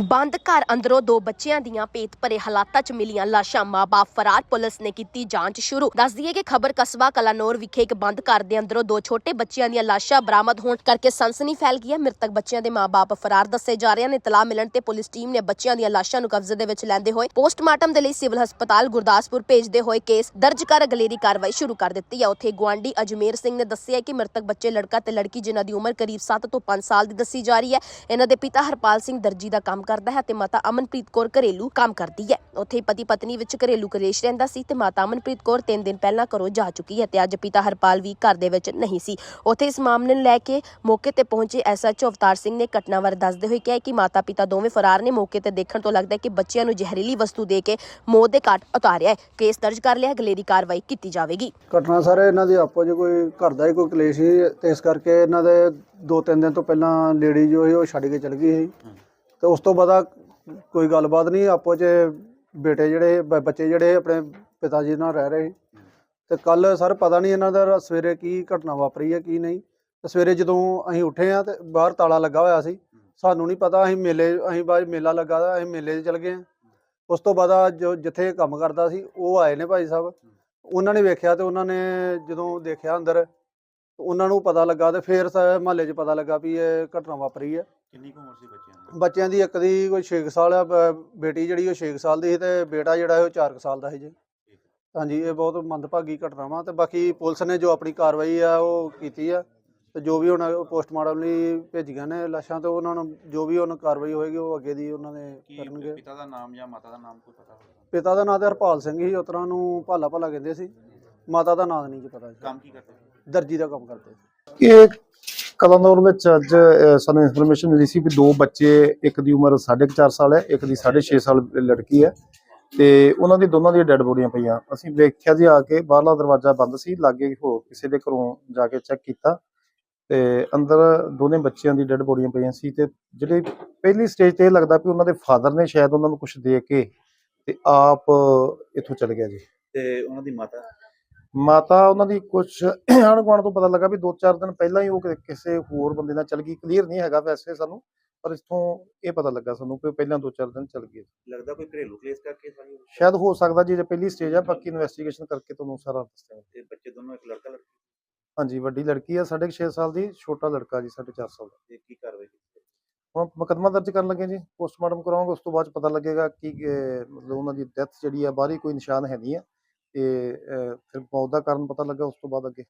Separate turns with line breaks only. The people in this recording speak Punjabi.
ਬੰਦ ਘਰ ਅੰਦਰੋਂ ਦੋ ਬੱਚਿਆਂ ਦੀਆਂ ਭੇਤ ਭਰੇ ਹਾਲਾਤਾਂ 'ਚ ਮਿਲੀਆਂ ਲਾਸ਼ਾਂ। ਮਾਂ-ਬਾਪ ਫਰਾਰ, ਪੁਲਿਸ ਨੇ ਕੀਤੀ ਜਾਂਚ ਸ਼ੁਰੂ। ਦੱਸ ਦਈਏ ਕਿ ਖਬਰ ਕਸਬਾ ਕਲਾਨੌਰ ਵਿਖੇ ਇੱਕ ਬੰਦ ਘਰ ਦੇ ਅੰਦਰੋਂ ਦੋ ਛੋਟੇ ਬੱਚਿਆਂ ਦੀਆਂ ਲਾਸ਼ਾਂ ਬਰਾਮਦ ਹੋਣ ਕਰਕੇ ਸਨਸਨੀ ਫੈਲ ਗਈ ਹੈ। ਮ੍ਰਿਤਕ ਬੱਚਿਆਂ ਦੇ ਮਾਂ-ਬਾਪ ਫਰਾਰ ਦੱਸੇ ਜਾ ਰਹੇ ਹਨ ਇਤਲਾਹ ਮਿਲਣ ਤੇ ਪੁਲਿਸ ਟੀਮ ਨੇ ਬੱਚਿਆਂ ਦੀਆਂ ਲਾਸ਼ਾਂ ਨੂੰ ਕਬਜ਼ੇ ਦੇ ਵਿੱਚ ਲੈਂਦੇ ਹੋਏ ਪੋਸਟਮਾਰਟਮ ਦੇ ਲਈ ਸਿਵਲ ਹਸਪਤਾਲ ਗੁਰਦਾਸਪੁਰ ਭੇਜਦੇ ਹੋਏ ਕੇਸ ਦਰਜ ਕਰ ਅਗਲੇਰੀ ਕਾਰਵਾਈ ਸ਼ੁਰੂ ਕਰ ਦਿੱਤੀ ਹੈ। ਉੱਥੇ ਗਵਾਂਡੀ ਅਜਮੇਰ ਸਿੰਘ ਨੇ ਦੱਸਿਆ ਕਿ ਮ੍ਰਿਤਕ ਬੱਚੇ ਲੜਕਾ ਤੇ ਲੜਕੀ ਜਿਨ੍ਹਾਂ ਦੀ ਉਮਰ ਕਰੀਬ 7 ਤੋਂ 5 ਸਾਲ ਦੀ ਦੱਸੀ ਜਾ ਰਹੀ ਹੈ। ਇਹਨਾਂ ਦੇ ਪਿਤਾ ਹਰਪਾਲ ਸਿੰਘ ਦਰਜੀ ਦਾ ਕੰਮ ਕਰਦਾ ਹੈ ਤੇ ਮਾਤਾ ਅਮਨਪ੍ਰੀਤ ਕੌਰ ਘਰੇਲੂ ਕੰਮ ਕਰਦੀ ਹੈ। ਉੱਥੇ ਪਤੀ ਪਤਨੀ ਵਿੱਚ ਘਰੇਲੂ ਕਲੇਸ਼ ਰਹਿੰਦਾ ਸੀ ਤੇ ਮਾਤਾ ਅਮਨਪ੍ਰੀਤ ਕੌਰ 3 ਦਿਨ ਪਹਿਲਾਂ ਘਰੋਂ ਜਾ ਚੁੱਕੀ ਹੈ ਤੇ ਅੱਜ ਪਿਤਾ ਹਰਪਾਲ ਵੀ ਘਰ ਦੇ ਵਿੱਚ ਨਹੀਂ ਸੀ। ਉੱਥੇ ਇਸ ਮਾਮਲੇ ਨੂੰ ਲੈ ਕੇ ਮੌਕੇ ਤੇ ਪਹੁੰਚੇ ਐਸਐਚਓ ਅਵਤਾਰ ਸਿੰਘ ਨੇ ਘਟਨਾ ਬਾਰੇ ਦੱਸਦੇ ਹੋਏ ਕਿਹਾ ਕਿ ਮਾਤਾ ਪਿਤਾ ਦੋਵੇਂ ਫਰਾਰ ਨੇ। ਮੌਕੇ ਤੇ ਦੇਖਣ ਤੋਂ ਲੱਗਦਾ ਹੈ ਕਿ ਬੱਚਿਆਂ ਨੂੰ ਜ਼ਹਿਰੀਲੀ ਵਸਤੂ ਦੇ ਕੇ ਮੌਤ ਦੇ ਘਾਟ ਉਤਾਰਿਆ ਹੈ। ਕੇਸ ਦਰਜ ਕਰ ਲਿਆ ਅਗਲੇਰੀ ਕਾਰਵਾਈ ਕੀਤੀ ਜਾਵੇਗੀ।
ਘਟਨਾ ਸਰ ਇਹਨਾਂ ਦੀ ਆਪੋ ਜੇ ਕੋਈ ਘਰ ਦਾ ਹੀ ਕੋਈ ਕਲੇਸ਼ ਸੀ ਤੇ ਇਸ ਕਰਕੇ ਇਹਨਾਂ ਦੇ ਦੋ ਤਿੰਨ ਦਿਨ ਤੋਂ ਪਹਿਲਾਂ ਲੇਡੀ ਜੋ ਸੀ ਉਹ ਛੱਡ ਕੇ ਚਲ ਗਈ ਸੀ। ਤੇ ਉਸ ਤੋਂ ਬਾਅਦ ਕੋਈ ਗੱਲਬਾਤ ਨਹੀਂ, ਆਪੋ ਚ ਬੇਟੇ ਜਿਹੜੇ, ਬ- ਬੱਚੇ ਜਿਹੜੇ ਆਪਣੇ ਪਿਤਾ ਜੀ ਨਾਲ ਰਹਿ ਰਹੇ ਸੀ। ਤੇ ਕੱਲ ਸਰ ਪਤਾ ਨਹੀਂ ਇਹਨਾਂ ਦਾ ਸਵੇਰੇ ਕੀ ਘਟਨਾ ਵਾਪਰੀ ਹੈ, ਕੀ ਨਹੀਂ। ਤੇ ਸਵੇਰੇ ਜਦੋਂ ਅਸੀਂ ਉੱਠੇ ਆ ਤੇ ਬਾਹਰ ਤਾਲਾ ਲੱਗਾ ਹੋਇਆ ਸੀ, ਸਾਨੂੰ ਨਹੀਂ ਪਤਾ, ਅਸੀਂ ਮੇਲੇ, ਅਸੀਂ ਬਾਅਦ ਮੇਲਾ ਲੱਗਾ ਦਾ ਅਸੀਂ ਮੇਲੇ 'ਚ ਚਲ ਗਏ ਹਾਂ। ਉਸ ਤੋਂ ਬਾਅਦ ਆ ਜੋ, ਜਿੱਥੇ ਕੰਮ ਕਰਦਾ ਸੀ, ਉਹ ਆਏ ਨੇ ਭਾਈ ਸਾਹਿਬ। ਉਹਨਾਂ ਨੇ ਵੇਖਿਆ ਤੇ ਉਹਨਾਂ ਨੇ ਜਦੋਂ ਦੇਖਿਆ ਅੰਦਰ, ਉਹਨਾਂ ਨੂੰ ਪਤਾ ਲੱਗਾ ਤੇ ਫੇਰ ਮਹੱਲੇ 'ਚ ਪਤਾ ਲੱਗਾ ਵੀ ਇਹ ਘਟਨਾ ਵਾਪਰੀ ਹੈ।
ਕਿੰਨੀ ਕੁ ਉਮਰ ਸੀ ਬੱਚਿਆਂ ਦੀ?
ਬੱਚਿਆਂ ਦੀ ਇੱਕ ਦੀ ਕੋਈ 6 ਸਾਲ ਆ ਬ- ਬੇਟੀ ਜਿਹੜੀ ਉਹ 6 ਸਾਲ ਦੀ ਸੀ ਤੇ ਬੇਟਾ ਜਿਹੜਾ ਉਹ 4 ਸਾਲ ਦਾ ਸੀ ਜੀ। ਹਾਂਜੀ ਇਹ ਬਹੁਤ ਮੰਦਭਾਗੀ ਘਟਨਾ ਵਾ ਤੇ ਬਾਕੀ ਪੁਲਿਸ ਨੇ ਜੋ ਆਪਣੀ ਕਾਰਵਾਈ ਆ ਉਹ ਕੀਤੀ ਆ ਤੇ ਜੋ ਵੀ ਹੁਣ ਪੋਸਟਮਾਰਟਮ ਲਈ ਭੇਜੀਆਂ ਨੇ ਲਾਸ਼ਾਂ ਤੇ ਉਹਨਾਂ ਨੂੰ ਜੋ ਵੀ ਉਹਨਾਂ ਕਾਰਵਾਈ ਹੋਏਗੀ ਉਹ ਅੱਗੇ ਦੀ ਉਹਨਾਂ
ਕੀ
ਕਰਨਗੇ।
ਪਿਤਾ ਦਾ ਨਾਮ ਜਾਂ ਮਾਤਾ ਦਾ ਨਾਮ ਕੋਈ ਪਤਾ ਹੋਵੇ
ਪਿਤਾ ਦਾ ਨਾਂ ਤੇ ਹਰਪਾਲ ਸਿੰਘ ਸੀ ਉਤਰਾਂ ਨੂੰ ਭਾਲਾ ਭਾਲਾ ਕਹਿੰਦੇ ਸੀ। ਮਾਤਾ ਦਾ ਨਾਂ ਨਹੀਂ ਜੀ ਪਤਾ ਜੀ।
ਕੰਮ ਕੀ ਕਰਦੇ ਸੀ?
ਦਰਜੀ ਦਾ ਕੰਮ ਕਰਦੇ ਸੀ।
ਇਹ ਕਲਨੌਰ ਵਿੱਚ ਅੱਜ ਸਾਨੂੰ ਇਨਫੋਰਮੇਸ਼ਨ ਮਿਲੀ ਸੀ ਵੀ ਦੋ ਬੱਚੇ, ਇੱਕ ਦੀ ਉਮਰ 4.5 ਸਾਲ ਹੈ, ਇੱਕ ਦੀ 6.5 ਸਾਲ ਲੜਕੀ ਹੈ ਤੇ ਉਹਨਾਂ ਦੀ ਦੋਨਾਂ ਦੀਆਂ ਡੈੱਡ ਬੋਡੀਆਂ ਪਈਆਂ। ਅਸੀਂ ਵੇਖਿਆ ਜੀ ਆ ਕੇ ਬਾਹਰਲਾ ਦਰਵਾਜ਼ਾ ਬੰਦ ਸੀ, ਲਾਗੇ ਹੋਰ ਕਿਸੇ ਦੇ ਘਰੋਂ ਜਾ ਕੇ ਚੈੱਕ ਕੀਤਾ ਤੇ ਅੰਦਰ ਦੋਨੇ ਬੱਚਿਆਂ ਦੀ ਡੈੱਡ ਬੋਡੀਆਂ ਪਈਆਂ ਸੀ ਤੇ ਜਿਹੜੇ ਪਹਿਲੀ ਸਟੇਜ ਤੇ ਇਹ ਲੱਗਦਾ ਵੀ ਉਹਨਾਂ ਦੇ ਫਾਦਰ ਨੇ ਸ਼ਾਇਦ ਉਹਨਾਂ ਨੂੰ ਕੁਝ ਦੇ ਕੇ ਤੇ ਆਪ ਇੱਥੋਂ ਚਲੇ ਗਿਆ ਜੀ।
ਤੇ ਉਹਨਾਂ ਦੀ ਮਾਤਾ?
ਮਾਤਾ ਉਹਨਾਂ ਦੀ ਕੁਝ ਆਂਢ ਗੁਆਂਢ ਤੋਂ ਪਤਾ ਲੱਗਾ ਵੀ 2-4 ਦਿਨ ਪਹਿਲਾਂ ਹੀ ਉਹ ਕਿਸੇ ਹੋਰ ਬੰਦੇ ਨਾਲ ਚਲ ਗਈ। ਕਲੀਅਰ ਨਹੀਂ ਹੈਗਾ ਵੈਸੇ ਸਾਨੂੰ ਪਰ ਇਥੋਂ ਇਹ ਪਤਾ ਲੱਗਾ ਸਾਨੂੰ ਕਿ ਪਹਿਲਾਂ 2-4 ਦਿਨ ਚਲ ਗਈ
ਲੱਗਦਾ ਕੋਈ ਘਰੇਲੂ ਕਲੇਸ਼ ਕਰਕੇ ਸਾਰੀ
ਸ਼ਾਇਦ ਹੋ ਸਕਦਾ ਜੀ ਜੇ ਪਹਿਲੀ ਸਟੇਜ ਆ ਬਾਕੀ ਇਨਵੈਸਟੀਗੇਸ਼ਨ ਕਰਕੇ ਤੁਹਾਨੂੰ ਸਾਰਾ ਦੱਸਾਂਗੇ
ਤੇ ਬੱਚੇ ਦੋਨੋਂ ਇੱਕ ਲੜਕਾ ਲੜਕੀ?
ਹਾਂਜੀ ਵੱਡੀ ਲੜਕੀ ਆ 6.5 ਸਾਲ ਦੀ ਛੋਟਾ ਲੜਕਾ ਜੀ 4.5 ਸਾਲ ਦਾ।
ਤੇ ਕੀ ਕਾਰਵਾਈ ਕੀਤੀ
ਹੁਣ ਮੁਕੱਦਮਾ ਦਰਜ ਕਰਨ ਲੱਗੇ ਜੀ ਪੋਸਟਮਾਰਟਮ ਕਰਾਵਾਂਗੇ ਉਸ ਤੋਂ ਬਾਅਦ ਪਤਾ ਲੱਗੇਗਾ ਕਿ ਮਤਲਬ ਉਹਨਾਂ ਦੀ ਡੈਥ ਜਿਹੜੀ ਆ ਬਾਹਰੀ ਕੋਈ ਨਿਸ਼ਾਨ ਹੈ ਨਹੀਂ ਹੈ ਤੇ ਅਹ, ਫਿਰ ਮੌਤ ਦਾ ਕਾਰਨ ਪਤਾ ਲੱਗਾ ਉਸ ਤੋਂ ਬਾਅਦ ਅੱਗੇ